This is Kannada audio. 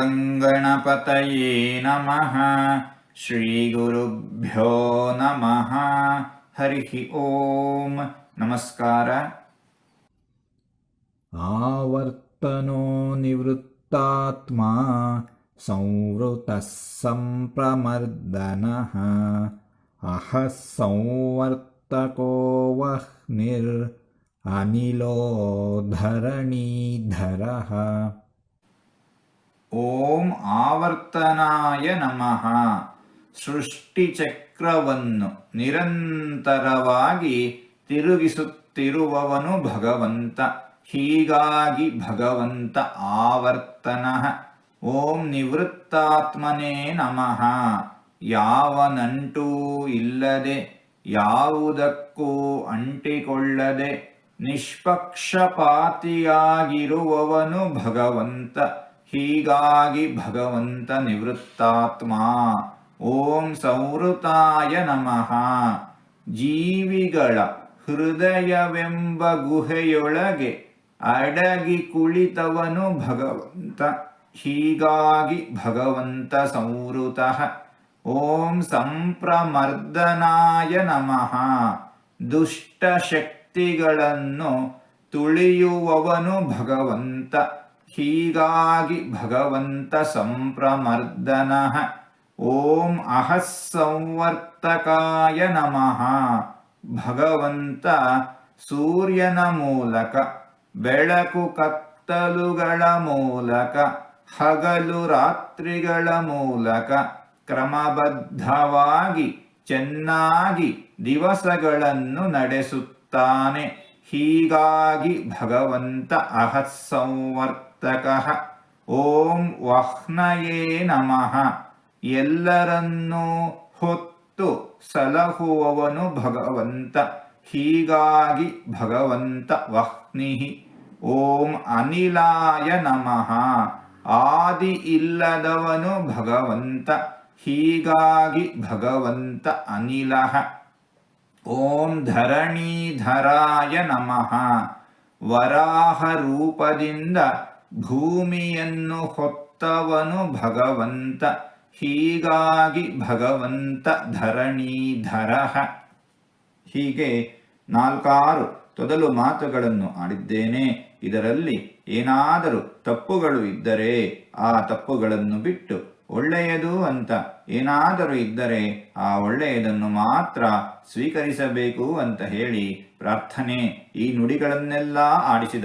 गङ्गणपतये नमः। श्रीगुरुभ्यो नमः। हरिः ॐ नमस्कार। आवर्तनो निवृत्तात्मा संवृतः सम्प्रमर्दनः अहः संवर्तको वह्निर् अनिलो धरणीधरः। ಓಂ ಆವರ್ತನಾಯ ನಮಃ. ಸೃಷ್ಟಿಚಕ್ರವನ್ನು ನಿರಂತರವಾಗಿ ತಿರುಗಿಸುತ್ತಿರುವವನು ಭಗವಂತ. ಹೀಗಾಗಿ ಭಗವಂತ ಆವರ್ತನ. ಓಂ ನಿವೃತ್ತಾತ್ಮನೇ ನಮಃ. ಯಾವನಂಟೂ ಇಲ್ಲದೆ, ಯಾವುದಕ್ಕೂ ಅಂಟಿಕೊಳ್ಳದೆ, ನಿಷ್ಪಕ್ಷಪಾತಿಯಾಗಿರುವವನು ಭಗವಂತ. ಹೀಗಾಗಿ ಭಗವಂತ ನಿವೃತ್ತಾತ್ಮ. ಓಂ ಸಂವೃತಾಯ ನಮಃ. ಜೀವಿಗಳ ಹೃದಯವೆಂಬ ಗುಹೆಯೊಳಗೆ ಅಡಗಿ ಕುಳಿತವನು ಭಗವಂತ. ಹೀಗಾಗಿ ಭಗವಂತ ಸಂವೃತ. ಓಂ ಸಂಪ್ರಮರ್ದನಾಯ ನಮಃ. ದುಷ್ಟ ಶಕ್ತಿಗಳನ್ನು ತುಳಿಯುವವನು ಭಗವಂತ. ಹೀಗಾಗಿ ಭಗವಂತ ಸಂಪ್ರಮರ್ದನಃ. ಓಂ ಅಹಸ್ಸಂವರ್ತಕಾಯ ನಮಃ. ಭಗವಂತ ಸೂರ್ಯನ ಮೂಲಕ, ಬೆಳಕು ಕತ್ತಲುಗಳ ಮೂಲಕ, ಹಗಲು ರಾತ್ರಿಗಳ ಮೂಲಕ ಕ್ರಮಬದ್ಧವಾಗಿ, ಚೆನ್ನಾಗಿ ದಿವಸಗಳನ್ನು ನಡೆಸುತ್ತಾನೆ. ಹೀಗಾಗಿ ಭಗವಂತ ಅಹಃ ಸಂವರ್ತಕ ಓಂ ವಹ್ನಯೇ ನಮಃ. ಎಲ್ಲರನ್ನೂ ಹೊತ್ತು ಸಲಹುವವನು ಭಗವಂತ. ಹೀಗಾಗಿ ಭಗವಂತ ವಹ್ನಿ ಓಂ ಅನಿಲಾಯ ನಮಃ. ಆದಿ ಇಲ್ಲದವನು ಭಗವಂತ. ಹೀಗಾಗಿ ಭಗವಂತ ಅನಿಲ. ಓಂ ಧರಣೀಧರಾಯ ನಮಃ. ವರಾಹ ರೂಪದಿಂದ ಭೂಮಿಯನ್ನು ಹೊತ್ತವನು ಭಗವಂತ, ಹೀಗಾಗಿ ಭಗವಂತ ಧರಣೀಧರ. ಹೀಗೆ ನಾಲ್ಕಾರು ತೊದಲು ಮಾತುಗಳನ್ನು ಆಡಿದ್ದೇನೆ. ಇದರಲ್ಲಿ ಏನಾದರೂ ತಪ್ಪುಗಳು ಇದ್ದರೆ ಆ ತಪ್ಪುಗಳನ್ನು ಬಿಟ್ಟು ಒಳ್ಳೆಯದು ಅಂತ ಏನಾದರೂ ಇದ್ದರೆ ಆ ಒಳ್ಳೆಯದನ್ನು ಮಾತ್ರ ಸ್ವೀಕರಿಸಬೇಕು ಅಂತ ಹೇಳಿ ಪ್ರಾರ್ಥನೆ ಈ ನುಡಿಗಳನ್ನೆಲ್ಲ ಆಡಿಸಿದ